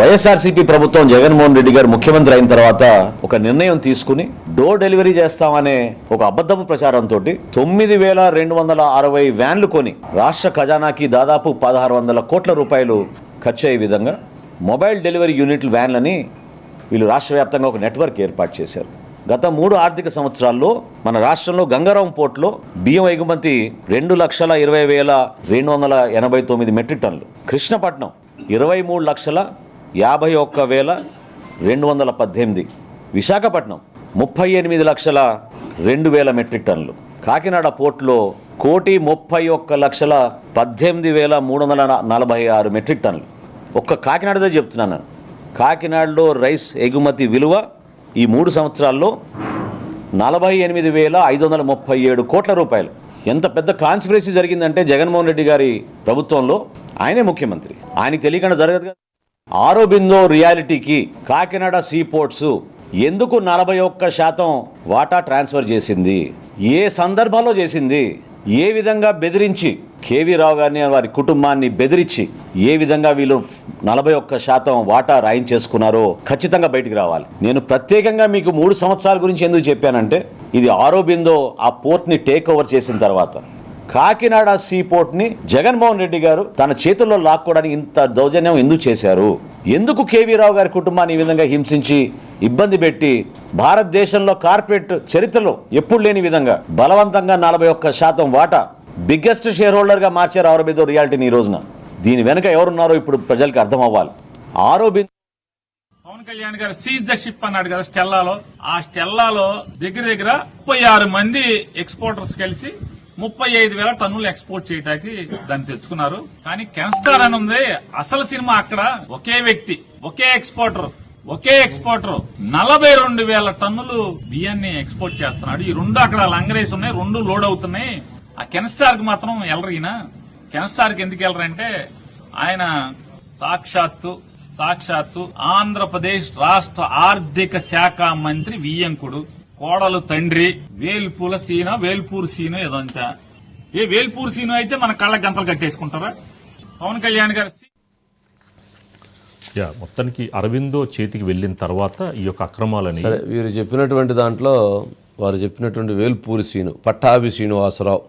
వైఎస్ఆర్సీపీ ప్రభుత్వం జగన్మోహన్ రెడ్డి గారు ముఖ్యమంత్రి అయిన తర్వాత ఒక నిర్ణయం తీసుకుని డోర్ డెలివరీ చేస్తామనే ఒక అబద్ధపు ప్రచారంతో తొమ్మిది వేల రెండు వందల అరవై వ్యాన్లు కొని రాష్ట్ర ఖజానాకి దాదాపు పదహారు వందల కోట్ల రూపాయలు ఖర్చు అయ్యే విధంగా మొబైల్ డెలివరీ యూనిట్ల వ్యాన్లని వీళ్ళు రాష్ట్ర వ్యాప్తంగా ఒక నెట్వర్క్ ఏర్పాటు చేశారు. గత మూడు ఆర్థిక సంవత్సరాల్లో మన రాష్ట్రంలో గంగారాం పోర్టులో బియ్యం ఎగుమతి రెండు లక్షల ఇరవై వేల రెండు వందల ఎనభై తొమ్మిది మెట్రిక్ టన్నులు. కృష్ణపట్నం ఇరవై మూడు లక్షల యాభై ఒక్క వేల రెండు వందల పద్దెనిమిది. విశాఖపట్నం ముప్పై ఎనిమిది లక్షల రెండు వేల మెట్రిక్ టన్నులు. కాకినాడ పోర్టులో కోటి ముప్పై ఒక్క లక్షల పద్దెనిమిది వేల మూడు వందల నలభై ఆరు మెట్రిక్ టన్నులు. ఒక్క కాకినాడదే చెప్తున్నాను కాకినాడలో రైస్ ఎగుమతి విలువ ఈ మూడు సంవత్సరాల్లో నలభై ఎనిమిది వేల ఐదు వందల ముప్పై ఏడు కోట్ల రూపాయలు. ఎంత పెద్ద కాన్స్పిరసీ జరిగిందంటే జగన్మోహన్ రెడ్డి గారి ప్రభుత్వంలో ఆయనే ముఖ్యమంత్రి. ఆయనకి తెలియకుండా జరగదు కదా. ఆరోబిందో రియాలిటీకి కాకినాడ సీపోర్ట్స్ ఎందుకు నలభై ఒక్క శాతం వాటా ట్రాన్స్ఫర్ చేసింది? ఏ సందర్భంలో చేసింది? ఏ విధంగా బెదిరించి? కేవీ రావు గారిని వారి కుటుంబాన్ని బెదిరించి ఏ విధంగా వీళ్ళు నలభై ఒక్క శాతం వాటా రాయించేసుకున్నారో ఖచ్చితంగా బయటికి రావాలి. నేను ప్రత్యేకంగా మీకు మూడు సంవత్సరాల గురించి ఎందుకు చెప్పానంటే ఇది ఆరోబిందో ఆ పోర్ట్ని టేక్ ఓవర్ చేసిన తర్వాత. కాకినాడ సీపోర్ట్ని జగన్మోహన్ రెడ్డి గారు తన చేతుల్లో లాక్కోవడానికి ఇంత దౌర్జన్యం ఎందుకు చేశారు? ఎందుకు కేవీ రావు గారి కుటుంబాన్ని ఈ విధంగా హింసించి ఇబ్బంది పెట్టి భారతదేశంలో కార్పొరేట్ చరిత్రలో ఎప్పుడు లేని విధంగా బలవంతంగా నలభై ఒక్క శాతం వాటా బిగ్గెస్ట్ షేర్ హోల్డర్గా మార్చారు ఆరోబిందో రియాలిటీని ఈ రోజున. దీని వెనుక ఎవరున్నారో ఇప్పుడు ప్రజలకు అర్థం అవ్వాలి ఆరోబిందో పవన్ కళ్యాణ్ గారు సీజ్ ద షిప్ అన్నాడు కదా స్టెల్లాలో. ఆ స్టెల్లాలో దగ్గర దగ్గర ముప్పై ఆరు మంది ఎక్స్పోర్టర్స్ కలిసి ముప్పై ఐదు వేల టన్నులు ఎక్స్పోర్ట్ చేయడానికి దాన్ని తెచ్చుకున్నారు. కానీ కెన్స్టార్ అని ఉంది. అసలు సినిమా అక్కడ ఒకే వ్యక్తి ఒకే ఎక్స్పోర్టర్ ఒకే ఎక్స్పోర్టర్ నలభై రెండు వేల టన్నులు బియ్యాన్ని ఎక్స్పోర్ట్ చేస్తున్నాడు. ఈ రెండు అక్కడ లంగరేసి ఉన్నాయి రెండు లోడ్ అవుతున్నాయి. ఆ కెన్స్టార్కి మాత్రం వెళ్ళరు కెన్స్టార్కి ఎందుకు వెళ్ళరంటే ఆయన సాక్షాత్తు సాక్షాత్తు ఆంధ్రప్రదేశ్ రాష్ట్ర ఆర్థిక శాఖ మంత్రి వియ్యంకుడు. కోడలు తండ్రి వేల్పూల సీన వేల్పూర్ సీను ఏదంతా. ఏ వేల్పూర్ సీను అయితే మన కళ్ళ గంటలు కట్టేసుకుంటారా? పవన్ కళ్యాణ్ గారు యా మొత్తానికి అరవిందో చేతికి వెళ్ళిన తర్వాత ఈ యొక్క అక్రమాలని సరే వీరు చెప్పినటువంటి దాంట్లో వారు చెప్పినటువంటి వేల్పూరి శ్రీను పట్టాభి శ్రీనివాసరావు.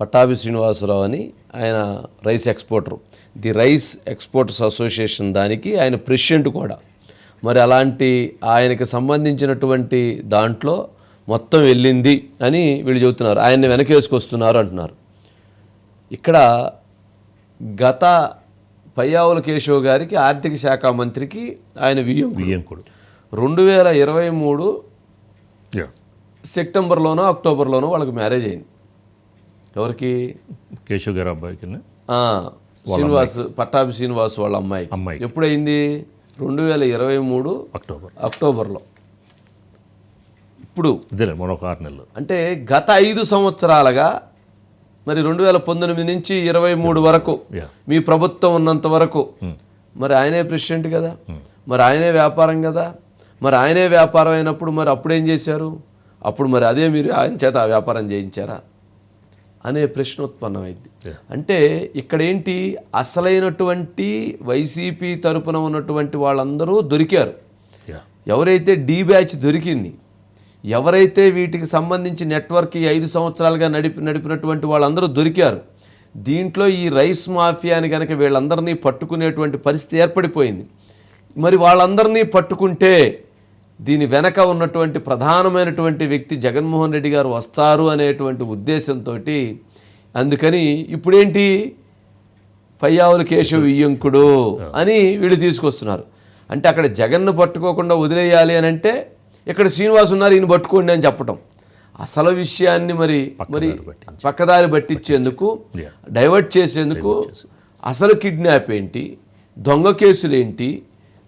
పట్టాభి శ్రీనివాసరావు అని ఆయన rice exporter. The rice exporters association దానికి ఆయన ప్రెసిడెంట్ కూడా. మరి అలాంటి ఆయనకి సంబంధించినటువంటి దాంట్లో మొత్తం వెళ్ళింది అని వీళ్ళు చెబుతున్నారు. ఆయన్ని వెనకేసుకొస్తున్నారు అంటున్నారు. ఇక్కడ గత పయ్యావుల కేశవ్ గారికి ఆర్థిక శాఖ మంత్రికి ఆయన వియ్యం బియ్యంకుడు రెండు వేల ఇరవై మూడు సెప్టెంబర్లోనో అక్టోబర్లోనో వాళ్ళకి మ్యారేజ్ అయింది. ఎవరికి? కేశవ్ గారి అబ్బాయికి శ్రీనివాస్ పట్టాభి శ్రీనివాస్ వాళ్ళ అమ్మాయి. ఎప్పుడైంది రెండు వేల ఇరవై మూడు అక్టోబర్. అక్టోబర్లో. ఇప్పుడు ఇదేలే మరొక ఆరు నెలలు. అంటే గత ఐదు సంవత్సరాలుగా మరి రెండు వేల పంతొమ్మిది నుంచి ఇరవై మూడు వరకు. మీ ప్రభుత్వం ఉన్నంత వరకు మరి ఆయనే ప్రెసిడెంట్ కదా? మరి ఆయనే వ్యాపారం కదా? మరి ఆయనే వ్యాపారం అయినప్పుడు మరి అప్పుడేం చేశారు? అప్పుడు మరి అదే మీరు ఆయన చేత వ్యాపారం చేయించారా? అనే ప్రశ్న ఉత్పన్నమైంది. అంటే ఇక్కడ ఏంటి అసలైనటువంటి వైసీపీ తరపున ఉన్నటువంటి వాళ్ళందరూ దొరికారు. ఎవరైతే డీ బ్యాచ్ దొరికింది ఎవరైతే వీటికి సంబంధించి నెట్వర్క్ ఈ ఐదు సంవత్సరాలుగా నడిపి నడిపినటువంటి వాళ్ళందరూ దొరికారు. దీంట్లో ఈ రైస్ మాఫియాని కనుక వీళ్ళందరినీ పట్టుకునేటువంటి పరిస్థితి ఏర్పడిపోయింది. మరి వాళ్ళందరినీ పట్టుకుంటే దీని వెనక ఉన్నటువంటి ప్రధానమైనటువంటి వ్యక్తి జగన్మోహన్ రెడ్డి గారు వస్తారు అనేటువంటి ఉద్దేశంతో అందుకని ఇప్పుడేంటి? పయ్యావుల కేశవ ఇయ్యంకుడు అని వీళ్ళు తీసుకొస్తున్నారు. అంటే అక్కడ జగన్ను పట్టుకోకుండా వదిలేయాలి అని అంటే ఇక్కడ శ్రీనివాస్ ఉన్నారు ఈయన పట్టుకోండి అని చెప్పటం. అసలు విషయాన్ని మరి మరి పక్కదారి పట్టించేందుకు. డైవర్ట్ చేసేందుకు అసలు కిడ్నాప్ ఏంటి? దొంగ కేసులు ఏంటి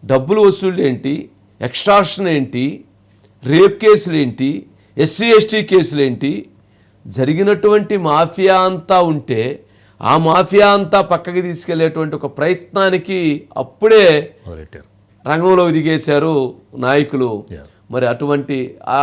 డబ్బులు వసూళ్ళు ఏంటి ఎక్స్ట్రాషన్ ఏంటి? రేప్ కేసులు ఏంటి ఎస్సీ ఎస్టీ కేసులు ఏంటి జరిగినటువంటి మాఫియా అంతా ఉంటే ఆ మాఫియా అంతా పక్కకి తీసుకెళ్ళేటువంటి ఒక ప్రయత్నానికి అప్పుడే రంగంలోకి దిగేశారు నాయకులు. మరి అటువంటి ఆ